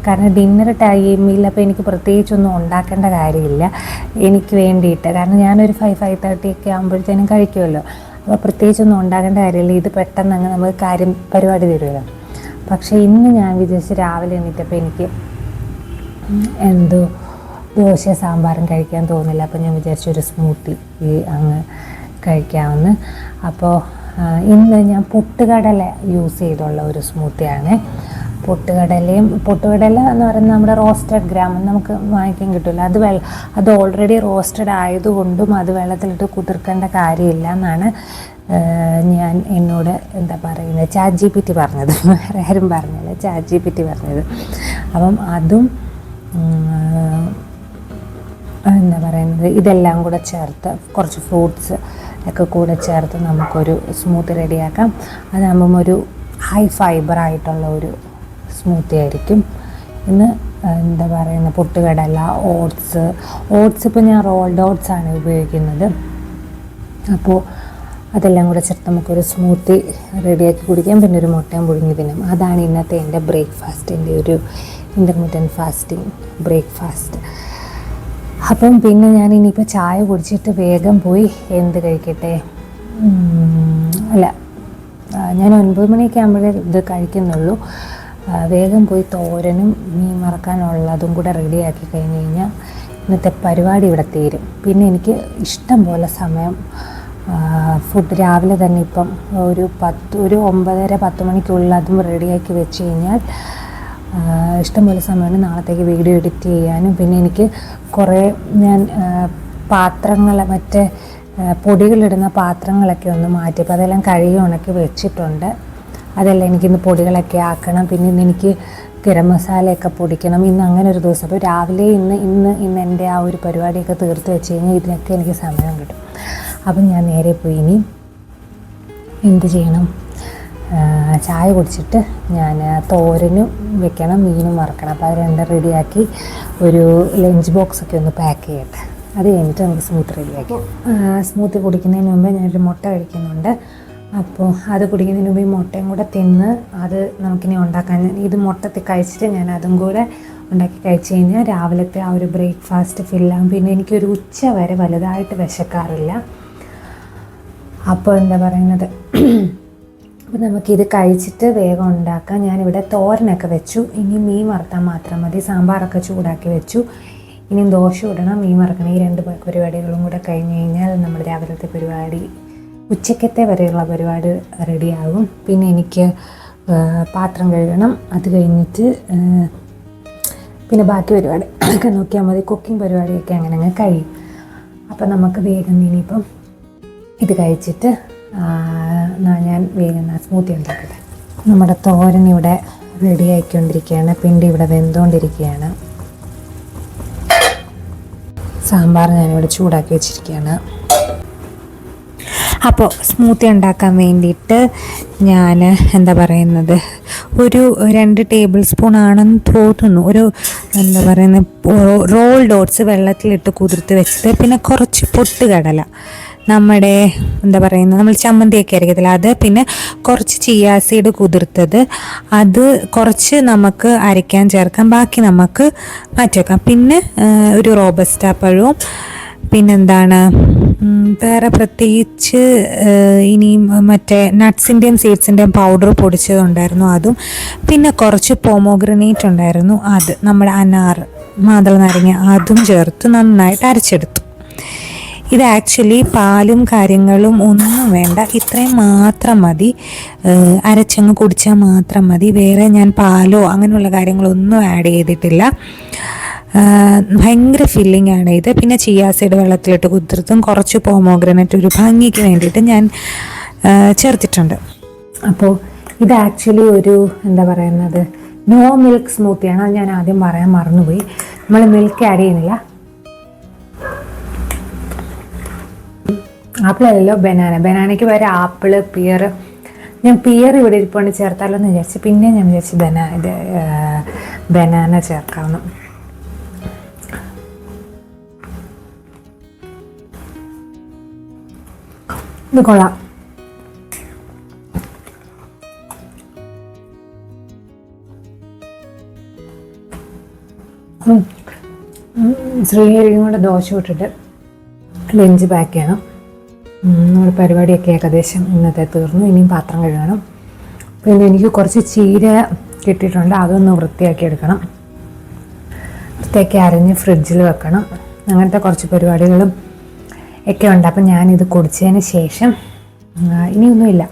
കാരണം ഡിന്നർ ടൈമിൽ അപ്പോൾ എനിക്ക് പ്രത്യേകിച്ചൊന്നും ഉണ്ടാക്കേണ്ട കാര്യമില്ല. എനിക്ക് വേണ്ടിയിട്ട്. കാരണം ഞാനൊരു ഫൈവ് ഫൈവ് തേർട്ടി ഒക്കെ ആകുമ്പോഴത്തേനും കഴിക്കുമല്ലോ അപ്പോൾ പ്രത്യേകിച്ചൊന്നും ഉണ്ടാക്കേണ്ട കാര്യമില്ല. ഇത് പെട്ടെന്ന് അങ്ങ് നമുക്ക് കാര്യം പരിപാടി തരുമല്ലോ പക്ഷേ ഇന്ന് ഞാൻ വിചാരിച്ച് രാവിലെ എണീറ്റപ്പോൾ എനിക്ക് എന്തോ ദോശ സാമ്പാറും കഴിക്കാൻ തോന്നില്ല. അപ്പോൾ ഞാൻ വിചാരിച്ചു ഒരു സ്മൂത്തി അങ്ങ് കഴിക്കാമെന്ന്. അപ്പോൾ ഇന്ന് ഞാൻ പൊട്ടുകടല യൂസ് ചെയ്തുള്ള ഒരു സ്മൂത്തിയാണ് പൊട്ടുകടലയും പൊട്ടുകടല എന്ന് പറയുന്നത് നമ്മുടെ റോസ്റ്റഡ് ഗ്രാം നമുക്ക് വാങ്ങിക്കാൻ കിട്ടില്ല അത് വെള്ള അത് ഓൾറെഡി റോസ്റ്റഡ് ആയതുകൊണ്ടും അത് വെള്ളത്തിലിട്ട് കുതിർക്കേണ്ട കാര്യമില്ല എന്നാണ് ഞാൻ എന്നോട് എന്താ പറയുന്നത് ചാറ്റ് ജി പി ടി പറഞ്ഞത്. വേറെ ആരും പറഞ്ഞില്ല ചാറ്റ് ജി പി ടി പറഞ്ഞത്. അപ്പം അതും എന്താ പറയുന്നത്? ഇതെല്ലാം കൂടെ ചേർത്ത് കുറച്ച് ഫ്രൂട്ട്സ് ഒക്കെ കൂടെ ചേർത്ത് നമുക്കൊരു സ്മൂത്ത് റെഡിയാക്കാം. അതാകുമ്പം ഒരു ഹൈ ഫൈബർ ആയിട്ടുള്ള ഒരു സ്മൂത്തി ആയിരിക്കും. ഇന്ന് എന്താ പറയുന്നത്? പൊട്ടുകടല ഓട്സ് ഓട്സ് ഇപ്പോൾ ഞാൻ റോൾഡ് ഓട്സ് ആണ് ഉപയോഗിക്കുന്നത്. അപ്പോൾ അതെല്ലാം കൂടെ ചേർത്ത് നമുക്കൊരു സ്മൂത്തി റെഡിയാക്കി കുടിക്കാം. പിന്നെ ഒരു മുട്ടയും പുഴുങ്ങി തിന്നും. അതാണ് ഇന്നത്തെ എന്റെ ബ്രേക്ക്ഫാസ്റ്റിന്റെ ഒരു ഇന്റർമീഡിയൻ ഫാസ്റ്റിംഗ് ബ്രേക്ക്ഫാസ്റ്റ് അപ്പം പിന്നെ ഞാൻ ഇനിയിപ്പോൾ ചായ കുടിച്ചിട്ട് വേഗം പോയി എന്ത് കഴിക്കട്ടെ? അല്ല ഞാൻ ഒൻപത് മണിയൊക്കെ ആകുമ്പോഴേ ഇത് കഴിക്കുന്നുള്ളൂ. വേഗം പോയി തോരനും മീൻ മറക്കാനുള്ളതും കൂടെ റെഡിയാക്കി കഴിഞ്ഞ് കഴിഞ്ഞാൽ ഇന്നത്തെ പരിപാടി ഇവിടെ തീരും. പിന്നെ എനിക്ക് ഇഷ്ടം പോലെ സമയം ഫുഡ് രാവിലെ തന്നെ ഇപ്പം ഒരു പത്ത് ഒരു ഒമ്പതര പത്ത് മണിക്കുള്ള അതും റെഡിയാക്കി വെച്ച് കഴിഞ്ഞാൽ ഇഷ്ടംപോലെ സമയമുണ്ട് നാളത്തേക്ക് വീഡിയോ എഡിറ്റ് ചെയ്യാനും പിന്നെ എനിക്ക് കുറേ ഞാൻ പാത്രങ്ങൾ മറ്റേ പൊടികളിടുന്ന പാത്രങ്ങളൊക്കെ ഒന്ന് മാറ്റി അപ്പോൾ അതെല്ലാം കഴുകി ഉണക്കി വെച്ചിട്ടുണ്ട്. അതെല്ലാം എനിക്കിന്ന് പൊടികളൊക്കെ ആക്കണം. പിന്നെ ഇന്ന് എനിക്ക് ഗരം മസാലയൊക്കെ പൊടിക്കണം. ഇന്ന് അങ്ങനെ ഒരു ദിവസം. അപ്പോൾ രാവിലെ ഇന്ന് ഇന്ന് ഇന്ന് എന്റെ ആ ഒരു പരിപാടിയൊക്കെ തീർത്ത് വെച്ച് കഴിഞ്ഞാൽ ഇതിനൊക്കെ എനിക്ക് സമയം കിട്ടും. അപ്പം ഞാൻ നേരെ പോയി ഇനി എന്ത് ചെയ്യണം? ചായ കുടിച്ചിട്ട് ഞാൻ തോരനും വെക്കണം മീനും വറക്കണം. അപ്പോൾ അത് രണ്ടും റെഡിയാക്കി ഒരു ലഞ്ച് ബോക്സൊക്കെ ഒന്ന് പാക്ക് ചെയ്യട്ടെ. അത് കഴിഞ്ഞിട്ട് നമുക്ക് സ്മൂത്ത് റെഡിയാക്കി സ്മൂത്ത് കുടിക്കുന്നതിന് മുമ്പേ ഞാനൊരു മുട്ട കഴിക്കുന്നുണ്ട്. അപ്പോൾ അത് കുടിക്കുന്നതിന് മുമ്പ് ഈ മുട്ടയും കൂടെ തിന്ന് അത് നമുക്കിനി ഉണ്ടാക്കാൻ ഇത് മുട്ട കഴിച്ചിട്ട് ഞാൻ അതും കൂടെ ഉണ്ടാക്കി കഴിച്ച് കഴിഞ്ഞാൽ രാവിലത്തെ ആ ഒരു ബ്രേക്ക്ഫാസ്റ്റ് ഫില്ലാകും പിന്നെ എനിക്കൊരു ഉച്ച വരെ വലുതായിട്ട് വിശക്കാറില്ല. അപ്പോൾ എന്താ പറയുന്നത്? അപ്പോൾ നമുക്കിത് കഴിച്ചിട്ട് വേഗം ഉണ്ടാക്കാം. ഞാനിവിടെ തോരനൊക്കെ വെച്ചു. ഇനി മീൻ വറുത്താൽ മാത്രം മതി. സാമ്പാറൊക്കെ ചൂടാക്കി വെച്ചു. ഇനി ദോശ ഇടണം. മീൻ വറക്കണം. ഈ രണ്ട് പരിപാടികളും കൂടെ കഴിഞ്ഞ് കഴിഞ്ഞാൽ നമ്മുടെ രാവിലത്തെ പരിപാടി ഉച്ചക്കത്തെ വരെയുള്ള പരിപാടി റെഡിയാകും. പിന്നെ എനിക്ക് പാത്രം കഴുകണം. അത് കഴിഞ്ഞിട്ട് പിന്നെ ബാക്കി പരിപാടി ഒക്കെ നോക്കിയാൽ മതി. കുക്കിംഗ് പരിപാടിയൊക്കെ അങ്ങനെ അങ്ങ് കഴിയും. അപ്പം നമുക്ക് വേഗം ഇനിയിപ്പം ഇത് കഴിച്ചിട്ട് ഞാൻ വേഗം സ്മൂത്തി ഉണ്ടാക്കട്ടെ. നമ്മുടെ തോരൻ ഇവിടെ റെഡി ആയിക്കൊണ്ടിരിക്കുകയാണ്. പിണ്ടി ഇവിടെ വെന്തുകൊണ്ടിരിക്കുകയാണ്. സാമ്പാർ ഞാനിവിടെ ചൂടാക്കി വെച്ചിരിക്കുകയാണ്. അപ്പോൾ സ്മൂത്തി ഉണ്ടാക്കാൻ വേണ്ടിയിട്ട് ഞാൻ എന്താ പറയുന്നത് ഒരു രണ്ട് ടേബിൾ സ്പൂൺ ആണെന്ന് തോന്നുന്നു. ഒരു എന്താ പറയുന്നത് റോൾ ഡോട്ട്സ് വെള്ളത്തിലിട്ട് കുതിർത്ത് വെച്ചിട്ട് പിന്നെ കുറച്ച് പൊട്ടുകടല. നമ്മുടെ എന്താ പറയുന്നത് നമ്മൾ ചമ്മന്തിയൊക്കെ അരക്കത്തില്ല. അത് പിന്നെ കുറച്ച് ചിയാ സീഡ് കുതിർത്തത്. അത് കുറച്ച് നമുക്ക് അരയ്ക്കാൻ ചേർക്കാം. ബാക്കി നമുക്ക് മാറ്റി വെക്കാം പിന്നെ ഒരു റോബസ്റ്റ പഴവും. പിന്നെന്താണ് വേറെ പ്രത്യേകിച്ച് ഇനിയും മറ്റേ നട്ട്സിന്റെയും സീഡ്സിന്റെയും പൗഡർ പൊടിച്ചതുണ്ടായിരുന്നു അതും. പിന്നെ കുറച്ച് പോമോഗ്രനേറ്റ് ഉണ്ടായിരുന്നു. അത് നമ്മുടെ അനാർ മാതള നാരങ്ങ അതും ചേർത്ത് നന്നായിട്ട് അരച്ചെടുത്തു. ഇത് ആക്ച്വലി പാലും കാര്യങ്ങളും ഒന്നും വേണ്ട. ഇത്രയും മാത്രം മതി. അരച്ചങ്ങ് കുടിച്ചാൽ മാത്രം മതി. വേറെ ഞാൻ പാലോ അങ്ങനെയുള്ള കാര്യങ്ങളൊന്നും ആഡ് ചെയ്തിട്ടില്ല. ഭയങ്കര ഫില്ലിംഗ് ആണ് ഇത്. പിന്നെ ചിയാസൈഡ് വെള്ളത്തിലിട്ട് കുതിർത്തും. കുറച്ച് പോമോഗ്രനറ്റ് ഒരു ഭംഗിക്ക് വേണ്ടിയിട്ട് ഞാൻ ചേർത്തിട്ടുണ്ട്. അപ്പോൾ ഇത് ആക്ച്വലി ഒരു എന്താ പറയുന്നത് നോ മിൽക്ക് സ്മൂത്തിയാണ് അത് ഞാൻ ആദ്യം പറയാൻ മറന്നുപോയി. നമ്മൾ മിൽക്ക് ആഡ് ചെയ്യുന്നില്ല. ആപ്പിളല്ലല്ലോ ബനാന. ബനാനയ്ക്ക് പകരം ആപ്പിൾ പിയർ ഞാൻ പിയർ ഇവിടെ ഇരിപ്പുണ്ട് ചേർത്താലോ എന്ന് വിചാരിച്ചു. പിന്നെ ഞാൻ വിചാരിച്ചു ബനാ ഇത് ബനാന ചേർക്കാമെന്ന് ഇത് കൊള്ളാം. ശ്രീഹരിയും കൂടെ ദോശ ഇട്ടിട്ട് ലഞ്ച് പാക്ക് ചെയ്യണം. നമ്മുടെ പരിപാടിയൊക്കെ ഏകദേശം ഇന്നത്തെ തീർന്നു. ഇനിയും പാത്രം കഴുകണം. പിന്നെ എനിക്ക് കുറച്ച് ചീര കിട്ടിയിട്ടുണ്ട്. അതൊന്ന് വൃത്തിയാക്കി എടുക്കണം. വൃത്തിയാക്കി അരഞ്ഞ് ഫ്രിഡ്ജിൽ വെക്കണം. അങ്ങനത്തെ കുറച്ച് പരിപാടികളും ഒക്കെ ഉണ്ട്. അപ്പം ഞാനിത് കുടിച്ചതിന് ശേഷം ഇനിയൊന്നുമില്ല.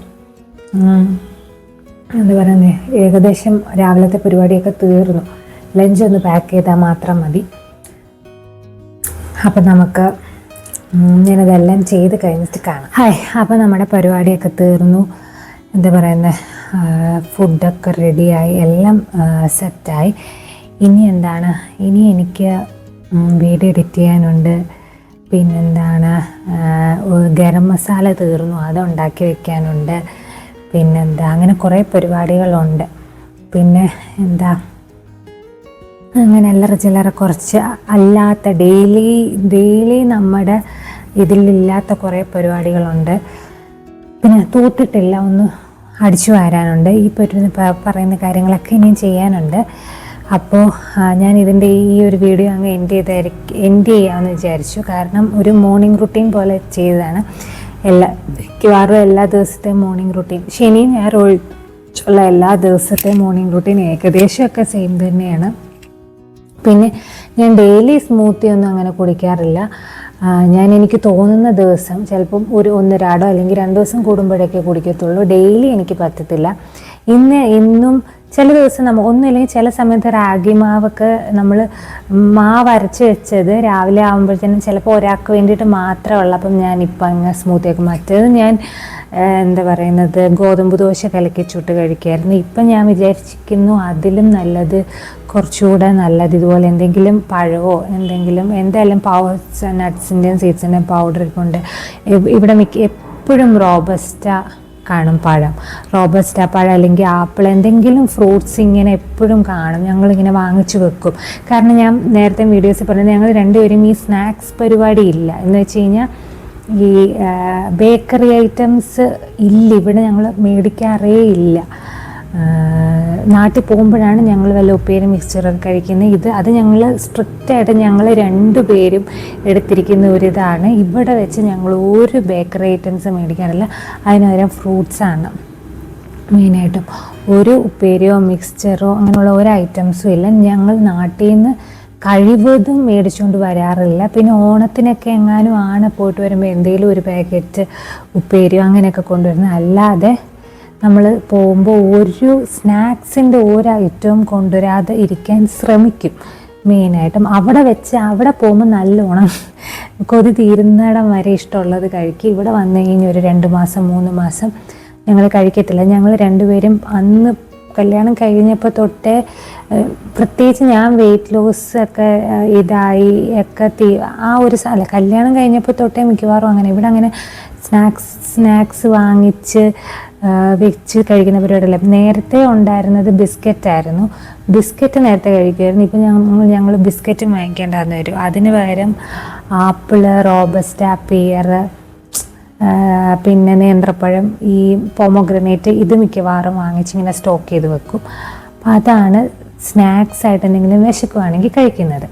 എന്താ പറയുന്നത് ഏകദേശം രാവിലത്തെ പരിപാടിയൊക്കെ തീർന്നു. ലഞ്ച് ഒന്ന് പാക്ക് ചെയ്താൽ മാത്രം മതി. അപ്പം നമുക്ക് ഞാനതെല്ലാം ചെയ്ത് കഴിഞ്ഞിട്ട് കാണാം. ഹായ് അപ്പോൾ നമ്മുടെ പരിപാടിയൊക്കെ തീർന്നു. എന്താ പറയുന്നത് ഫുഡൊക്കെ റെഡിയായി എല്ലാം സെറ്റായി ഇനി എന്താണ്? ഇനി എനിക്ക് വീഡിയോ എഡിറ്റ് ചെയ്യാനുണ്ട്. പിന്നെന്താണ് ഗരം മസാല തീർന്നു അത് ഉണ്ടാക്കി വെക്കാനുണ്ട്. പിന്നെന്താ അങ്ങനെ കുറേ പരിപാടികളുണ്ട്. പിന്നെ എന്താ അങ്ങനെ അല്ലറ ചില്ലറ കുറച്ച് അല്ലാത്ത ഡെയിലി ഡെയിലി നമ്മുടെ ഇതിലില്ലാത്ത കുറേ പരിപാടികളുണ്ട്. പിന്നെ തൂത്തിട്ടില്ല ഒന്ന് അടിച്ചു വാരാനുണ്ട്. ഈ പറ്റുന്ന പറയുന്ന കാര്യങ്ങളൊക്കെ ഇനിയും ചെയ്യാനുണ്ട്. അപ്പോൾ ഞാൻ ഇതിന്റെ ഈ ഒരു വീഡിയോ അങ്ങ് എൻഡ് ചെയ്തായിരിക്കും എൻഡ് ചെയ്യാമെന്ന് വിചാരിച്ചു. കാരണം ഒരു മോർണിംഗ് റുട്ടീൻ പോലെ ചെയ്തതാണ്. എല്ലാ മിക്കവാറും എല്ലാ ദിവസത്തെയും മോർണിംഗ് റുട്ടീൻ ശനി ഞായർ ഒഴിച്ചുള്ള എല്ലാ ദിവസത്തെയും മോർണിംഗ് റുട്ടീൻ ഏകദേശമൊക്കെ സെയിം തന്നെയാണ്. പിന്നെ ഞാൻ ഡെയിലി സ്മൂത്തി ഒന്നും അങ്ങനെ കുടിക്കാറില്ല. ഞാൻ എനിക്ക് തോന്നുന്ന ദിവസം ചിലപ്പം ഒരു ഒന്നരാടോ അല്ലെങ്കിൽ രണ്ട് ദിവസം കൂടുമ്പോഴൊക്കെ കുടിക്കത്തുള്ളൂ. ഡെയിലി എനിക്ക് പറ്റത്തില്ല. ഇന്ന് ഇന്നും ചില ദിവസം നമ്മൾ ഒന്നുമില്ലെങ്കിൽ ചില സമയത്ത് റാഗി മാവൊക്കെ നമ്മൾ മാവ് അരച്ച് വെച്ചത് രാവിലെ ആകുമ്പോഴത്തേനും ചിലപ്പോൾ ഒരാൾക്ക് വേണ്ടിയിട്ട് ഉള്ളൂ. അപ്പം ഞാൻ ഇപ്പം അങ്ങ് സ്മൂത്തിയൊക്കെ മാറ്റിയത്. ഞാൻ എന്താ പറയുന്നത് ഗോതമ്പ് ദോശ കലക്കി ചുട്ട് കഴിക്കായിരുന്നു. ഇപ്പം ഞാൻ വിചാരിച്ചിരിക്കുന്നു അതിലും നല്ലത് കുറച്ചുകൂടെ നല്ലത്. ഇതുപോലെ എന്തെങ്കിലും പഴമോ എന്തെങ്കിലും എന്തായാലും പാവ നട്ട്സിന്റെയും സീഡ്സിന്റെയും പൗഡർ ഇവ്- ഇവിടെ മിക്ക എപ്പോഴും റോബസ്റ്റ കാണും പഴം. റോബസ്റ്റ പഴം അല്ലെങ്കിൽ ആപ്പിൾ എന്തെങ്കിലും ഫ്രൂട്ട്സ് ഇങ്ങനെ എപ്പോഴും കാണും. ഞങ്ങളിങ്ങനെ വാങ്ങിച്ചു വെക്കും. കാരണം ഞാൻ നേരത്തെ വീഡിയോസിൽ പറഞ്ഞത് ഞങ്ങൾ രണ്ടുപേരും ഈ സ്നാക്സ് പരിപാടി ഇല്ല. എന്ന് വെച്ച് കഴിഞ്ഞാൽ ഈ ബേക്കറി ഐറ്റംസ് ഇല്ല. ഇവിടെ ഞങ്ങൾ മേടിക്കാറേ ഇല്ല. നാട്ടിൽ പോകുമ്പോഴാണ് ഞങ്ങൾ വല്ല ഉപ്പേരി മിക്സ്ചറൊക്കെ കഴിക്കുന്നത്. ഇത് അത് ഞങ്ങൾ സ്ട്രിക്റ്റായിട്ട് ഞങ്ങൾ രണ്ടുപേരും എടുത്തിരിക്കുന്ന ഒരിതാണ് ഇവിടെ വെച്ച് ഞങ്ങൾ ഒരു ബേക്കറി ഐറ്റംസ് മേടിക്കാറില്ല. അതിന് ഫ്രൂട്ട്സാണ് മെയിനായിട്ടും ഒരു ഉപ്പേരിയോ മിക്സ്ചറോ അങ്ങനെയുള്ള ഒരു ഐറ്റംസും ഇല്ല. ഞങ്ങൾ നാട്ടിൽ നിന്ന് കഴിവതും മേടിച്ചുകൊണ്ട് വരാറില്ല. പിന്നെ ഓണത്തിനൊക്കെ എങ്ങാനും ആണ് പോയിട്ട് വരുമ്പോൾ എന്തെങ്കിലും ഒരു പാക്കറ്റ് ഉപ്പേരിയോ അങ്ങനെയൊക്കെ കൊണ്ടുവരുന്നത്. അല്ലാതെ നമ്മൾ പോകുമ്പോൾ ഒരു സ്നാക്സിന്റെ ഒരു ഐറ്റവും കൊണ്ടുവരാതെ ഇരിക്കാൻ ശ്രമിക്കും മെയിനായിട്ടും. അവിടെ വെച്ച് അവിടെ പോകുമ്പോൾ നല്ലോണം കൊതി തീരുന്നിടം വരെ ഇഷ്ടമുള്ളത് കഴിക്കും. ഇവിടെ വന്നു കഴിഞ്ഞാൽ ഒരു രണ്ട് മാസം മൂന്ന് മാസം ഞങ്ങൾ കഴിക്കത്തില്ല. ഞങ്ങൾ രണ്ടുപേരും അന്ന് കല്യാണം കഴിഞ്ഞപ്പോൾ തൊട്ടേ പ്രത്യേകിച്ച് ഞാൻ വെയിറ്റ് ലോസ് ഒക്കെ ഇതായി ഒക്കെ തീ ആ ഒരു അല്ല കല്യാണം കഴിഞ്ഞപ്പോൾ തൊട്ടേ മിക്കവാറും അങ്ങനെ. ഇവിടെ അങ്ങനെ സ്നാക്സ് സ്നാക്സ് വാങ്ങിച്ച് വെച്ച് കഴിക്കുന്ന പരിപാടിയല്ല നേരത്തെ ഉണ്ടായിരുന്നത് ബിസ്ക്കറ്റ് ആയിരുന്നു ബിസ്ക്കറ്റ് നേരത്തെ കഴിക്കുമായിരുന്നു. ഇപ്പം ഞങ്ങൾ ഞങ്ങൾ ബിസ്ക്കറ്റും വാങ്ങിക്കേണ്ടതെന്ന് വരും. അതിന് പകരം ആപ്പിൾ റോബസ്റ്റ പിയർ പിന്നെ നേന്ത്രപ്പഴം ഈ പോമോഗ്രനേറ്റ് ഇത് മിക്കവാറും വാങ്ങിച്ച് ഇങ്ങനെ സ്റ്റോക്ക് ചെയ്ത് വെക്കും. അപ്പം അതാണ് സ്നാക്സ് ആയിട്ട് എന്തെങ്കിലും വിശക്കുവാണെങ്കിൽ കഴിക്കുന്നത്.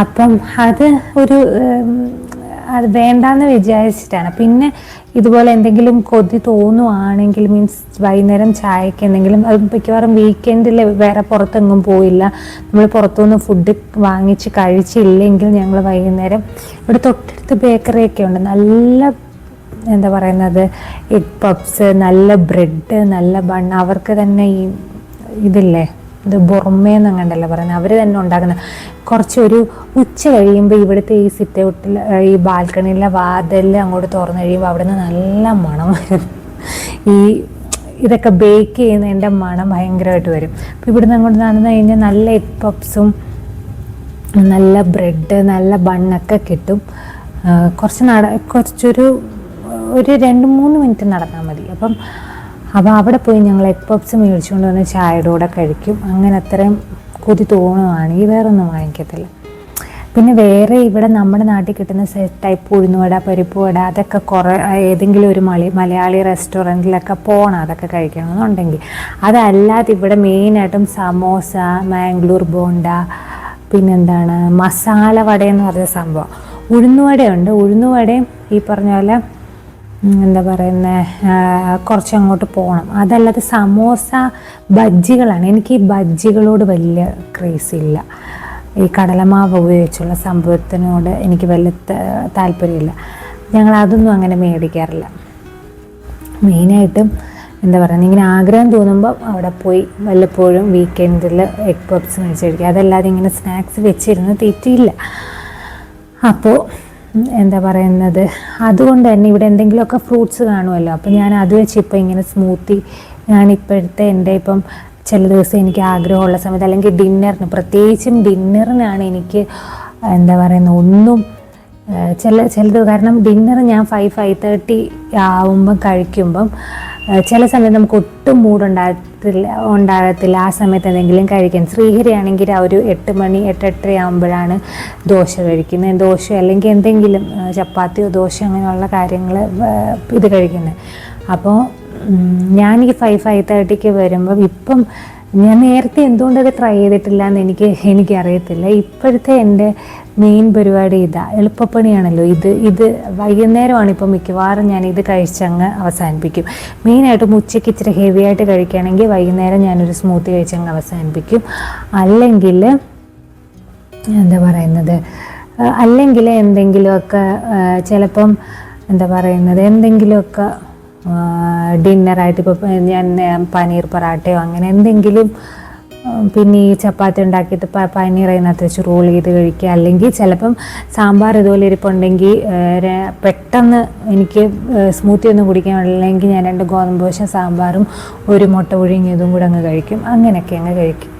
അപ്പം അത് ഒരു അത് വേണ്ടാന്ന് വിചാരിച്ചിട്ടാണ്. പിന്നെ ഇതുപോലെ എന്തെങ്കിലും കൊതി തോന്നുവാണെങ്കിൽ മീൻസ് വൈകുന്നേരം ചായക്ക് എന്തെങ്കിലും അത് മിക്കവാറും വീക്കെൻഡിൽ വേറെ പുറത്തെങ്ങും പോയില്ല. നമ്മൾ പുറത്തുനിന്ന് ഫുഡ് വാങ്ങിച്ച് കഴിച്ചില്ലെങ്കിൽ ഞങ്ങൾ വൈകുന്നേരം ഇവിടെ തൊട്ടടുത്ത് ബേക്കറിയൊക്കെ ഉണ്ട്. നല്ല എന്താ പറയുന്നത് എഗ് പപ്സ് നല്ല ബ്രെഡ് നല്ല ബൺ അവർക്ക് തന്നെ ഈ ഇതില്ലേ? ഇത് ബൊർമേന്ന് അങ്ങണ്ടല്ലോ പറയുന്നത്? അവർ തന്നെ ഉണ്ടാക്കുന്ന കുറച്ചൊരു ഉച്ച കഴിയുമ്പോൾ ഇവിടുത്തെ ഈ സിറ്റ് ഔട്ടിൽ ഈ ബാൽക്കണിയിലെ വാതെല്ലാം അങ്ങോട്ട് തുറന്നു കഴിയുമ്പോൾ അവിടെ നിന്ന് നല്ല മണം വരും. ഈ ഇതൊക്കെ ബേക്ക് ചെയ്യുന്നതിന്റെ മണം ഭയങ്കരമായിട്ട് വരും. അപ്പോൾ ഇവിടുന്ന് അങ്ങോട്ട് നടന്നു കഴിഞ്ഞാൽ നല്ല എഗ് പപ്സും നല്ല ബ്രെഡ് നല്ല ബണ്ണൊക്കെ കിട്ടും. കുറച്ച് നട കുറച്ചൊരു ഒരു രണ്ട് മൂന്ന് മിനിറ്റ് നടന്നാൽ മതി. അപ്പം അപ്പോൾ അവിടെ പോയി ഞങ്ങൾ എഗ് പപ്സ് മേടിച്ചുകൊണ്ട് വന്ന് ചായയുടെ കൂടെ കഴിക്കും. അങ്ങനെ അത്രയും കൊതി തോന്നുവാണെങ്കിൽ വേറെ ഒന്നും വാങ്ങിക്കത്തില്ല. പിന്നെ വേറെ ഇവിടെ നമ്മുടെ നാട്ടിൽ കിട്ടുന്ന ടൈപ്പ് ഉഴുന്നുവട പരിപ്പ് വട അതൊക്കെ കുറേ ഏതെങ്കിലും ഒരു മലി മലയാളി റെസ്റ്റോറന്റിലൊക്കെ പോകണം അതൊക്കെ കഴിക്കണമെന്നുണ്ടെങ്കിൽ. അതല്ലാതെ ഇവിടെ മെയിനായിട്ടും സമോസ മാംഗ്ലൂർ ബോണ്ട പിന്നെന്താണ് മസാല വടയെന്ന് പറഞ്ഞ സംഭവം. ഉഴുന്നുവടയുണ്ട് ഉഴുന്നുവടയും ഈ പറഞ്ഞ പോലെ എന്താ പറയുന്നത് കുറച്ച് അങ്ങോട്ട് പോകണം അതല്ലാതെ സമോസ ബജ്ജികളാണ്. എനിക്ക് ഈ ബജ്ജികളോട് വലിയ ക്രേസ് ഇല്ല. ഈ കടലമാവ് ഉപയോഗിച്ചുള്ള സംഭവത്തിനോട് എനിക്ക് വലിയ താല്പര്യമില്ല ഞങ്ങൾ അതൊന്നും അങ്ങനെ മേടിക്കാറില്ല. മെയിനായിട്ടും എന്താ പറയുക ഇങ്ങനെ ആഗ്രഹം തോന്നുമ്പോൾ അവിടെ പോയി വല്ലപ്പോഴും വീക്കെൻഡിൽ എഗ് പപ്സ് മേടിച്ച് കഴിക്കുക. അതല്ലാതെ ഇങ്ങനെ സ്നാക്സ് വെച്ചിരുന്ന് തെറ്റിയില്ല. അപ്പോൾ എന്താ പറയുന്നത്? അതുകൊണ്ട് തന്നെ ഇവിടെ എന്തെങ്കിലുമൊക്കെ ഫ്രൂട്ട്സ് കാണുമല്ലോ. അപ്പോൾ ഞാൻ അത് വെച്ച് ഇപ്പോൾ ഇങ്ങനെ സ്മൂത്തി ഞാൻ ഇപ്പോഴത്തെ എന്റെ ഇപ്പം ചില ദിവസം എനിക്ക് ആഗ്രഹമുള്ള സമയത്ത് അല്ലെങ്കിൽ ഡിന്നറിന് പ്രത്യേകിച്ചും ഡിന്നറിനാണ് എനിക്ക് എന്താ പറയുന്നത് ഒന്നും ചില ചിലത് കാരണം ഡിന്നർ ഞാൻ ഫൈവ് ഫൈവ് തേർട്ടി ആവുമ്പം കഴിക്കുമ്പം ചില സമയത്ത് നമുക്ക് ഒട്ടും മൂടുണ്ടാകത്തില്ല ഉണ്ടാകത്തില്ല. ആ സമയത്ത് എന്തെങ്കിലും കഴിക്കാൻ. ശ്രീഹരി ആണെങ്കിൽ ആ ഒരു എട്ട് മണി എട്ടെട്ടര ആകുമ്പോഴാണ് ദോശ കഴിക്കുന്നത്. ദോശ അല്ലെങ്കിൽ എന്തെങ്കിലും ചപ്പാത്തിയോ ദോശ അങ്ങനെയുള്ള കാര്യങ്ങൾ ഇത് കഴിക്കുന്നത്. അപ്പോൾ ഞാൻ ഈ ഫൈവ് ഫൈവ് തേർട്ടിക്ക് വരുമ്പം ഇപ്പം ഞാൻ നേരത്തെ എന്തുകൊണ്ടത് ട്രൈ ചെയ്തിട്ടില്ല എന്ന് എനിക്ക് എനിക്കറിയത്തില്ല. ഇപ്പോഴത്തെ എന്റെ മെയിൻ പരിപാടി ഇതാ. എളുപ്പപ്പണിയാണല്ലോ. ഇത് ഇത് വൈകുന്നേരമാണ് ഇപ്പം മിക്കവാറും ഞാൻ ഇത് കഴിച്ചങ്ങ് അവസാനിപ്പിക്കും. മെയിനായിട്ടും ഉച്ചയ്ക്ക് ഇച്ചിരി ഹെവി ആയിട്ട് കഴിക്കുകയാണെങ്കിൽ വൈകുന്നേരം ഞാനൊരു സ്മൂത്തി കഴിച്ചങ്ങ് അവസാനിപ്പിക്കും. അല്ലെങ്കിൽ എന്താ പറയുന്നത്? അല്ലെങ്കിൽ എന്തെങ്കിലുമൊക്കെ ചിലപ്പം എന്താ പറയുന്നത്? എന്തെങ്കിലുമൊക്കെ ഡിന്നറായിട്ട് ഇപ്പോൾ ഞാൻ പനീർ പൊറാട്ടയോ അങ്ങനെ എന്തെങ്കിലും പിന്നെ ഈ ചപ്പാത്തി ഉണ്ടാക്കിയിട്ട് പ പനീർ അതിനകത്ത് വെച്ച് റോൾ ചെയ്ത് കഴിക്കുക. അല്ലെങ്കിൽ ചിലപ്പം സാമ്പാർ ഇതുപോലെ ഇരിപ്പുണ്ടെങ്കിൽ പെട്ടെന്ന് എനിക്ക് സ്മൂത്തി ഒന്നും കുടിക്കാൻ അല്ലെങ്കിൽ ഞാൻ രണ്ട് ഗോതമ്പ് ദോശ സാമ്പാറും ഒരു മുട്ട പുഴുങ്ങിയതും കൂടെ അങ്ങ് കഴിക്കും. അങ്ങനെയൊക്കെ അങ്ങ് കഴിക്കും.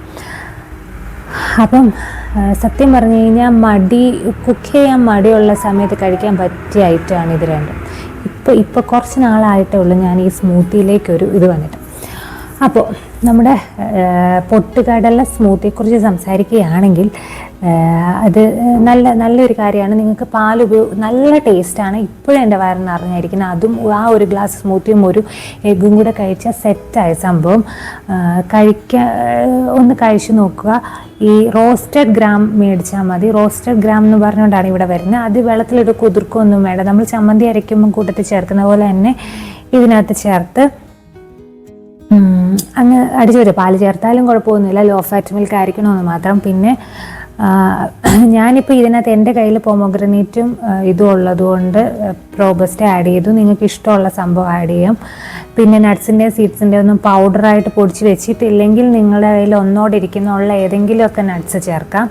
അപ്പം സത്യം പറഞ്ഞു കഴിഞ്ഞാൽ മടി കുക്ക് ചെയ്യാൻ മടിയുള്ള സമയത്ത് കഴിക്കാൻ പറ്റിയ ഐറ്റമാണ് ഇത് രണ്ടും. ഇപ്പോൾ ഇപ്പോൾ കുറച്ച് നാളായിട്ടേ ഉള്ളൂ ഞാൻ ഈ സ്മൂത്തിയിലേക്കൊരു ഇത് വന്നിട്ട്. അപ്പോൾ നമ്മുടെ പൊട്ടുകടല സ്മൂത്തിയെക്കുറിച്ച് സംസാരിക്കുകയാണെങ്കിൽ അത് നല്ല നല്ലൊരു കാര്യമാണ്. നിങ്ങൾക്ക് പാൽ ഉപയോഗ നല്ല ടേസ്റ്റാണ് ഇപ്പോഴും എന്റെ വയറിന് അറിഞ്ഞായിരിക്കുന്നത് അതും ആ ഒരു ഗ്ലാസ് സ്മൂത്തിയും ഒരു എഗ്ഗും കൂടെ കഴിച്ചാൽ സെറ്റായ സംഭവം. കഴിക്ക ഒന്ന് കഴിച്ചു നോക്കുക. ഈ റോസ്റ്റഡ് ഗ്രാം മേടിച്ചാൽ മതി. റോസ്റ്റഡ് ഗ്രാം എന്ന് പറഞ്ഞുകൊണ്ടാണ് ഇവിടെ വരുന്നത്. അത് വെള്ളത്തിലിട്ട് കുതിർക്കൊന്നും വേണ്ട. നമ്മൾ ചമ്മന്തി അരയ്ക്കുമ്പോൾ കൂട്ടത്തിൽ ചേർക്കുന്ന പോലെ തന്നെ ഇതിനകത്ത് ചേർത്ത് അങ്ങ് അടിച്ചു വരും. പാൽ ചേർത്താലും കുഴപ്പമൊന്നുമില്ല. ലോ ഫാറ്റ് മിൽക്ക് ആയിരിക്കണമെന്ന് മാത്രം. പിന്നെ ഞാനിപ്പോൾ ഇതിനകത്ത് എന്റെ കയ്യിൽ പോമോഗ്രനേറ്റും ഇതും ഉള്ളതുകൊണ്ട് പ്രോബസ്റ്റ് ആഡ് ചെയ്തു. നിങ്ങൾക്ക് ഇഷ്ടമുള്ള സംഭവം ആഡ് ചെയ്യാം. പിന്നെ നട്ട്സിന്റെ സീഡ്സിന്റെ ഒന്നും പൗഡറായിട്ട് പൊടിച്ച് വെച്ചിട്ടില്ലെങ്കിൽ നിങ്ങളുടെ കയ്യിൽ ഒന്നോടെ ഇരിക്കുന്ന ഉള്ള ഏതെങ്കിലുമൊക്കെ നട്ട്സ് ചേർക്കാം.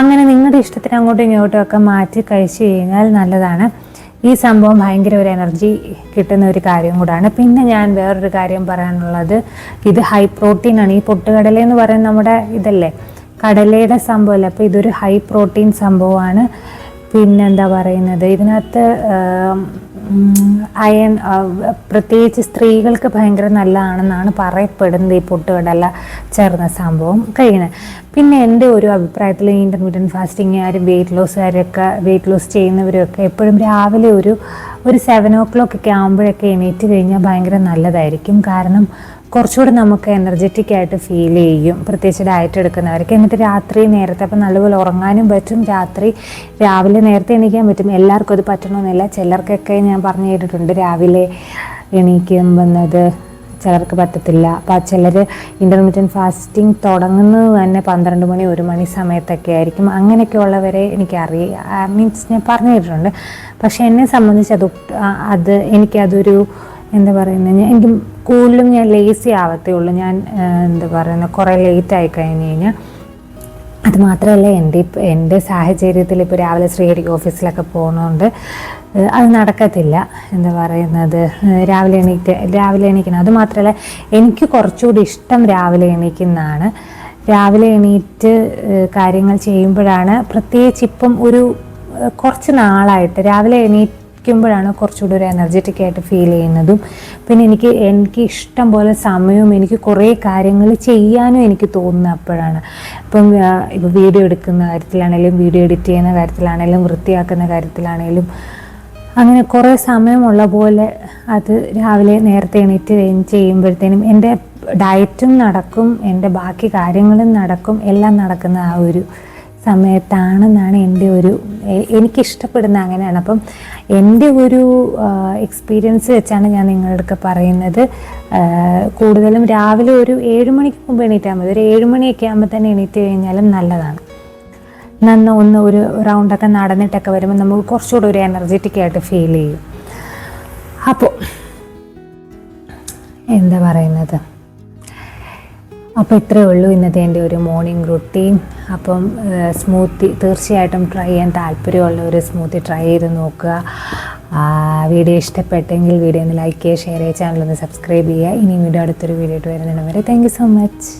അങ്ങനെ നിങ്ങളുടെ ഇഷ്ടത്തിന് അങ്ങോട്ടും ഇങ്ങോട്ടും ഒക്കെ മാറ്റി കഴിച്ചു കഴിഞ്ഞാൽ നല്ലതാണ്. ഈ സംഭവം ഭയങ്കര ഒരു എനർജി കിട്ടുന്ന ഒരു കാര്യം കൂടാണ്. പിന്നെ ഞാൻ വേറൊരു കാര്യം പറയാനുള്ളത്. ഇത് ഹൈ പ്രോട്ടീൻ ആണ്. ഈ പൊട്ടുകടല എന്ന് പറയുന്നത് നമ്മുടെ ഇതല്ലേ? കടലയുടെ സംഭവമല്ല അപ്പോൾ ഇതൊരു ഹൈ പ്രോട്ടീൻ സംഭവമാണ്. പിന്നെന്താ പറയുന്നത്? ഇതിനകത്ത് അയൺ പ്രത്യേകിച്ച് സ്ത്രീകൾക്ക് ഭയങ്കര നല്ലതാണെന്നാണ് പറയപ്പെടുന്നത് ഈ പൊട്ടുകടല ചേർന്ന സംഭവം കഴിയുന്നത്. പിന്നെ എന്റെ ഒരു അഭിപ്രായത്തിൽ ഇന്റർമീഡിയൻ ഇന്റർമീഡിയറ്റ് ഫാസ്റ്റിംഗുകാരും വെയിറ്റ് ലോസുകാരൊക്കെ വെയിറ്റ് ലോസ് ചെയ്യുന്നവരൊക്കെ എപ്പോഴും രാവിലെ ഒരു ഒരു സെവൻ ഓ ക്ലോക്ക് ഒക്കെ ആകുമ്പോഴൊക്കെ എണീറ്റ് കഴിഞ്ഞാൽ ഭയങ്കര നല്ലതായിരിക്കും. കാരണം കുറച്ചുകൂടെ നമുക്ക് എനർജറ്റിക് ആയിട്ട് ഫീൽ ചെയ്യും. പ്രത്യേകിച്ച് ഡയറ്റ് എടുക്കുന്നവർക്ക്. എന്നിട്ട് രാത്രി നേരത്തെ അപ്പം നല്ലപോലെ ഉറങ്ങാനും പറ്റും. രാത്രി രാവിലെ നേരത്തെ എണീക്കാൻ പറ്റും. എല്ലാവർക്കും അത് പറ്റണമെന്നില്ല ചിലർക്കൊക്കെ ഞാൻ പറഞ്ഞു കേട്ടിട്ടുണ്ട്. രാവിലെ എണീക്കുമ്പന്നത് ചിലർക്ക് പറ്റത്തില്ല. അപ്പോൾ ചിലർ ഇന്റർമീഡിയറ്റ് ഫാസ്റ്റിംഗ് തുടങ്ങുന്നത് തന്നെ പന്ത്രണ്ട് മണി ഒരു മണി സമയത്തൊക്കെ ആയിരിക്കും. അങ്ങനെയൊക്കെ ഉള്ളവരെ എനിക്കറിയാം മീൻസ് ഞാൻ പറഞ്ഞു കേട്ടിട്ടുണ്ട്. പക്ഷേ എന്നെ സംബന്ധിച്ച് അത് അത് എനിക്കതൊരു എന്താ പറയുന്നത് എനിക്ക് കൂടുതലും ഞാൻ ലേസി ആവത്തേ ഉള്ളൂ ഞാൻ എന്താ പറയുന്നത് കുറേ ലേറ്റ് ആയി കഴിഞ്ഞ് കഴിഞ്ഞാൽ അത് മാത്രമല്ല എന്റെ എന്റെ സാഹചര്യത്തിൽ ഇപ്പോൾ രാവിലെ ശ്രീഹരിക്ക് ഓഫീസിലൊക്കെ പോകുന്നതുകൊണ്ട് അത് നടക്കത്തില്ല. എന്താ പറയുന്നത് രാവിലെ എണീറ്റ് രാവിലെ എണീക്കണം. അത് മാത്രമല്ല എനിക്ക് കുറച്ചുകൂടി ഇഷ്ടം രാവിലെ എണീക്കുന്നതാണ്. രാവിലെ എണീറ്റ് കാര്യങ്ങൾ ചെയ്യുമ്പോഴാണ് പ്രത്യേകിച്ച് ഇപ്പം ഒരു കുറച്ച് നാളായിട്ട് രാവിലെ എണീക്കുമ്പോഴാണ് കുറച്ചുകൂടി ഒരു എനർജറ്റിക് ആയിട്ട് ഫീൽ ചെയ്യുന്നതും. പിന്നെ എനിക്ക് എനിക്ക് ഇഷ്ടം പോലെ സമയവും എനിക്ക് കുറേ കാര്യങ്ങൾ ചെയ്യാനും എനിക്ക് തോന്നുന്ന അപ്പോഴാണ്. ഇപ്പം ഇപ്പോൾ ഇപ്പം വീഡിയോ എടുക്കുന്ന കാര്യത്തിലാണെങ്കിലും വീഡിയോ എഡിറ്റ് ചെയ്യുന്ന കാര്യത്തിലാണെങ്കിലും വൃത്തിയാക്കുന്ന കാര്യത്തിലാണെങ്കിലും അങ്ങനെ കുറേ സമയമുള്ള പോലെ അത് രാവിലെ നേരത്തെ എണീറ്റ് ചെയ്യുമ്പോഴത്തേനും എന്റെ ഡയറ്റും നടക്കും എന്റെ ബാക്കി കാര്യങ്ങളും നടക്കും എല്ലാം നടക്കുന്ന ആ ഒരു സമയത്താണെന്നാണ് എന്റെ ഒരു എനിക്കിഷ്ടപ്പെടുന്ന അങ്ങനെയാണ്. അപ്പം എന്റെ ഒരു എക്സ്പീരിയൻസ് വെച്ചാണ് ഞാൻ നിങ്ങളുടെ പറയുന്നത്. കൂടുതലും രാവിലെ ഒരു ഏഴ് മണിക്ക് മുമ്പ് എണീറ്റാൽ മതി. ഒരു ഏഴ് മണിയൊക്കെ ആകുമ്പോൾ തന്നെ എണീറ്റ് കഴിഞ്ഞാലും നല്ലതാണ്. നന്ന ഒന്ന് ഒരു റൗണ്ടൊക്കെ നടന്നിട്ടൊക്കെ വരുമ്പോൾ നമുക്ക് കുറച്ചുകൂടെ ഒരു എനർജറ്റിക് ആയിട്ട് ഫീൽ ചെയ്യും. അപ്പോൾ എന്താ പറയുന്നത്? അപ്പോൾ ഇത്രയേ ഉള്ളൂ ഇന്നത്തെ എന്റെ ഒരു മോർണിംഗ് റുട്ടീൻ അപ്പം സ്മൂത്തി തീർച്ചയായിട്ടും ട്രൈ ചെയ്യാൻ താല്പര്യമുള്ള ഒരു സ്മൂത്തി ട്രൈ ചെയ്ത് നോക്കുക. വീഡിയോ ഇഷ്ടപ്പെട്ടെങ്കിൽ വീഡിയോ ഒന്ന് ലൈക്ക് ചെയ്യുക ഷെയർ ചെയ്യുക ചാനൽ ഒന്ന് സബ്സ്ക്രൈബ് ചെയ്യുക. ഇനിയും വീഡിയോ അടുത്തൊരു വീഡിയോ ആയിട്ട് വരുന്നതിന് വരെ താങ്ക് യു സോ മച്ച്